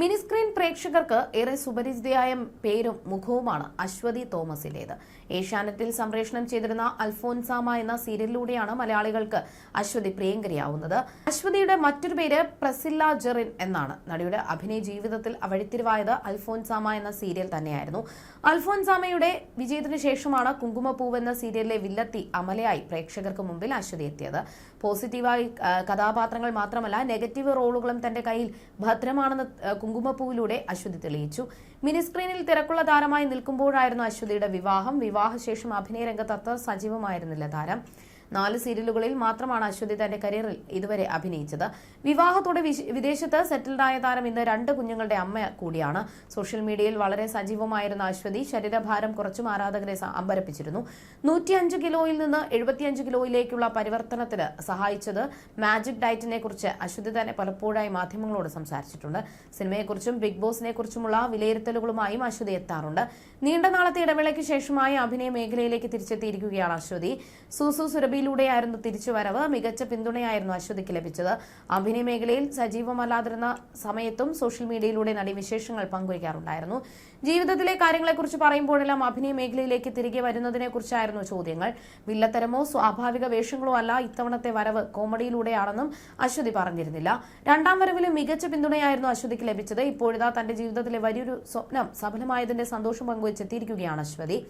Mini screen പ്രേക്ഷകർക്ക് ഏറെ സുപരിചിതയായ പേരും മുഖവുമാണ് അശ്വതി തോമസിന്റേത് ഏഷ്യാനെറ്റിൽ സംപ്രേഷണം ചെയ്തിരുന്ന അൽഫോൻസാമ എന്ന സീരിയലിലൂടെയാണ് മലയാളികൾക്ക് അശ്വതി പ്രിയങ്കരിയാവുന്നത്. അശ്വതിയുടെ മറ്റൊരു പേര് പ്രസില്ല ജെറിൻ എന്നാണ്. നടിയുടെ അഭിനയ ജീവിതത്തിൽ അവഴിത്തിരിവായത് അൽഫോൻസാമ എന്ന സീരിയൽ തന്നെയായിരുന്നു. അൽഫോൻസാമയുടെ വിജയത്തിനു ശേഷമാണ് കുങ്കുമപ്പൂവ് എന്ന സീരിയലിലെ വില്ലത്തി അമലയായി പ്രേക്ഷകർക്ക് മുമ്പിൽ അശ്വതി എത്തിയത്. പോസിറ്റീവായി കഥാപാത്രങ്ങൾ മാത്രമല്ല നെഗറ്റീവ് റോളുകളും തന്റെ കയ്യിൽ ഭദ്രമാണെന്ന് കുങ്കുമപ്പൂവിലൂടെ അശ്വതി തെളിയിച്ചു. മിനി സ്ക്രീനിൽ തിരക്കുള്ള താരമായി നിൽക്കുമ്പോഴായിരുന്നു അശ്വതിയുടെ വിവാഹം. വിവാഹശേഷം അഭിനയ രംഗത്ത് അത്ര സജീവമായിരുന്നില്ല താരം. നാല് സീരിയലുകളിൽ മാത്രമാണ് അശ്വതി തന്റെ കരിയറിൽ ഇതുവരെ അഭിനയിച്ചത്. വിവാഹത്തോടെ വിദേശത്ത് സെറ്റിൽഡായ താരം ഇന്ന് രണ്ട് കുഞ്ഞുങ്ങളുടെ അമ്മ കൂടിയാണ്. സോഷ്യൽ മീഡിയയിൽ വളരെ സജീവമായിരുന്ന അശ്വതി ശരീരഭാരം കുറച്ചും ആരാധകരെ അമ്പരപ്പിച്ചിരുന്നു. നൂറ്റിയഞ്ച് കിലോയിൽ നിന്ന് എഴുപത്തിയഞ്ച് കിലോയിലേക്കുള്ള പരിവർത്തനത്തിന് സഹായിച്ചത് മാജിക് ഡയറ്റിനെ കുറിച്ച് അശ്വതി തന്നെ പലപ്പോഴായി മാധ്യമങ്ങളോട് സംസാരിച്ചിട്ടുണ്ട്. സിനിമയെക്കുറിച്ചും ബിഗ് ബോസിനെ കുറിച്ചുമുള്ള വിലയിരുത്തലുകളുമായും അശ്വതി എത്താറുണ്ട്. നീണ്ട നാളത്തെ ഇടവേളയ്ക്ക് ശേഷമായി അഭിനയ മേഖലയിലേക്ക് തിരിച്ചെത്തിയിരിക്കുകയാണ് അശ്വതി. സൂസു സുരഭിയിലൂടെയായിരുന്നു തിരിച്ചുവരവ്. മികച്ച പിന്തുണയായിരുന്നു അശ്വതിക്ക് ലഭിച്ചത്. അഭിനയ മേഖലയിൽ സജീവമല്ലാതിരുന്ന സമയത്തും സോഷ്യൽ മീഡിയയിലൂടെ നടി വിശേഷങ്ങൾ പങ്കുവയ്ക്കാറുണ്ടായിരുന്നു. ജീവിതത്തിലെ കാര്യങ്ങളെക്കുറിച്ച് പറയുമ്പോഴെല്ലാം അഭിനയ മേഖലയിലേക്ക് തിരികെ വരുന്നതിനെക്കുറിച്ചായിരുന്നു ചോദ്യങ്ങൾ. വില്ലത്തരമോ സ്വാഭാവിക വേഷങ്ങളോ അല്ല ഇത്തവണത്തെ വരവ് കോമഡിയിലൂടെയാണെന്നും അശ്വതി പറഞ്ഞിരുന്നില്ല. രണ്ടാം വരവിലും മികച്ച പിന്തുണയായിരുന്നു അശ്വതിക്ക് ലഭിച്ചത്. ഇപ്പോഴിതാ തന്റെ ജീവിതത്തിലെ വലിയൊരു സ്വപ്നം സഫലമായതിന്റെ സന്തോഷം പങ്കുവച്ചെത്തിയിരിക്കുകയാണ് അശ്വതി.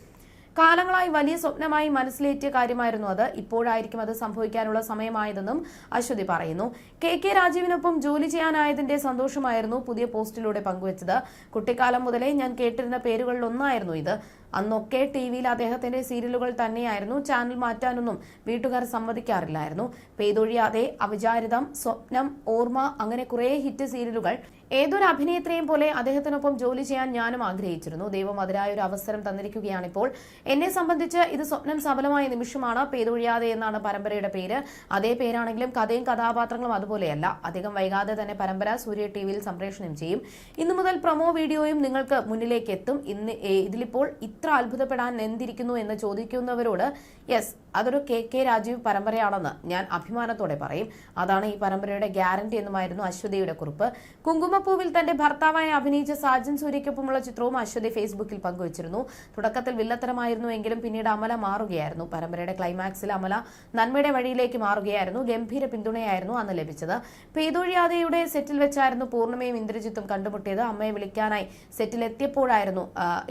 കാലങ്ങളായി വലിയ സ്വപ്നമായി മനസ്സിലേറ്റിയ കാര്യമായിരുന്നു അത്. ഇപ്പോഴായിരിക്കും അത് സംഭവിക്കാനുള്ള സമയമായതെന്നും അശ്വതി പറയുന്നു. കെ കെ രാജീവിനൊപ്പം ജോലി ചെയ്യാനായതിന്റെ സന്തോഷമായിരുന്നു പുതിയ പോസ്റ്റിലൂടെ പങ്കുവച്ചത്. കുട്ടിക്കാലം മുതലേ ഞാൻ കേട്ടിരുന്ന പേരുകളിൽ ഒന്നായിരുന്നു ഇത്. അന്നൊക്കെ ടി വിയിൽ അദ്ദേഹത്തിന്റെ സീരിയലുകൾ തന്നെയായിരുന്നു. ചാനൽ മാറ്റാനൊന്നും വീട്ടുകാർ സമ്മതിക്കാറില്ലായിരുന്നു. പെയ്തൊഴിയാതെ അവിചാരിതം സ്വപ്നം ഓർമ്മ അങ്ങനെ കുറേ ഹിറ്റ് സീരിയലുകൾ ഏതൊരു അഭിനേത്രിയും പോലെ അദ്ദേഹത്തിനൊപ്പം ജോലി ചെയ്യാൻ ഞാനും ആഗ്രഹിച്ചിരുന്നു. ദൈവം അതിനായ ഒരു അവസരം തന്നിരിക്കുകയാണിപ്പോൾ എന്നെ സംബന്ധിച്ച് ഇത് സ്വപ്നം സഫലമായ നിമിഷമാണ്. പേതൊഴിയാതെ എന്നാണ് പരമ്പരയുടെ പേര്. അതേ പേരാണെങ്കിലും കഥയും കഥാപാത്രങ്ങളും അതുപോലെയല്ല. അധികം വൈകാതെ തന്നെ പരമ്പര സൂര്യ ടി വിയിൽ സംപ്രേഷണം ചെയ്യും. ഇന്നു മുതൽ പ്രൊമോ വീഡിയോയും നിങ്ങൾക്ക് മുന്നിലേക്ക് എത്തും. ഇന്ന് ഇതിലിപ്പോൾ ഇത്ര അത്ഭുതപ്പെടാൻ എന്തിരിക്കുന്നു എന്ന് ചോദിക്കുന്നവരോട് യെസ് അതൊരു കെ കെ രാജീവ് പരമ്പരയാണെന്ന് ഞാൻ അഭിമാനത്തോടെ പറയും. അതാണ് ഈ പരമ്പരയുടെ ഗ്യാരണ്ടി എന്നുമായിരുന്നു അശ്വതിയുടെ കുറിപ്പ്. കുങ്കുമപ്പൂവിൽ തന്റെ ഭർത്താവായി അഭിനയിച്ച സാജൻ സൂര്യക്കൊപ്പമുള്ള ചിത്രവും അശ്വതി ഫേസ്ബുക്കിൽ പങ്കുവച്ചിരുന്നു. തുടക്കത്തിൽ വില്ലത്തരമായിരുന്നു എങ്കിലും പിന്നീട് അമല മാറുകയായിരുന്നു. പരമ്പരയുടെ ക്ലൈമാക്സിൽ അമല നന്മയുടെ വഴിയിലേക്ക് മാറുകയായിരുന്നു. ഗംഭീര പിന്തുണയായിരുന്നു അന്ന് ലഭിച്ചത്. പെയ്തൊഴിയാതെയുടെ സെറ്റിൽ വെച്ചായിരുന്നു പൂർണിമയും ഇന്ദ്രജിത്തും കണ്ടുമുട്ടിയത്. അമ്മയെ വിളിക്കാനായി സെറ്റിലെത്തിയപ്പോഴായിരുന്നു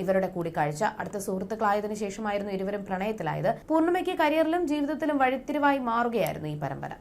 ഇവരുടെ കൂടിക്കാഴ്ച. അടുത്ത സുഹൃത്തുക്കളായതിനു ശേഷമായിരുന്നു ഇരുവരും പ്രണയത്തിലായത്. പൂർണിമയ്ക്ക് കരിയറിലും ജീവിതത്തിലും വഴിത്തിരിവായി മാറുകയായിരുന്നു ഈ പരമ്പര.